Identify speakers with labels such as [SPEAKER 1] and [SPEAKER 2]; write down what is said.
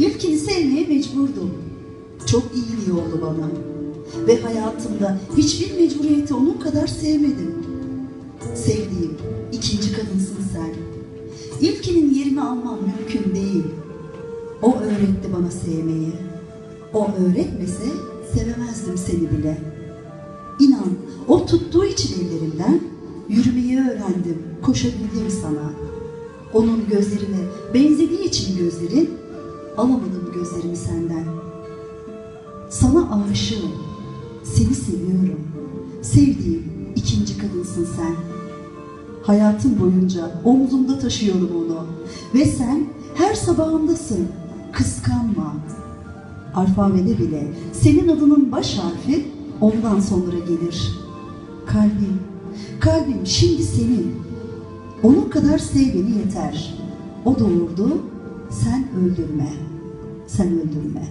[SPEAKER 1] İlkini sevmeye mecburdum. Çok iyiliği oldu bana. Ve hayatımda hiçbir mecburiyeti onun kadar sevmedim. Sevdiğim ikinci kadınsın sen. İlkinin yerini almam mümkün değil. O öğretti bana sevmeyi. O öğretmese sevemezdim seni bile. İnan o tuttuğu için ellerimden yürümeyi öğrendim, koşabildim sana. Onun gözlerine benzediği için gözlerin, alamadım gözlerimi senden. Sana aşığım, seni seviyorum. Sevdiğim ikinci kadınsın sen. Hayatım boyunca omzumda taşıyorum onu. Ve sen her sabahımdasın, kıskanma. Alfabede bile senin adının baş harfi ondan sonra gelir. Kalbim, kalbim şimdi senin. Onun kadar sev beni yeter. O doğurdu, sen öldürme. Sen öldürme.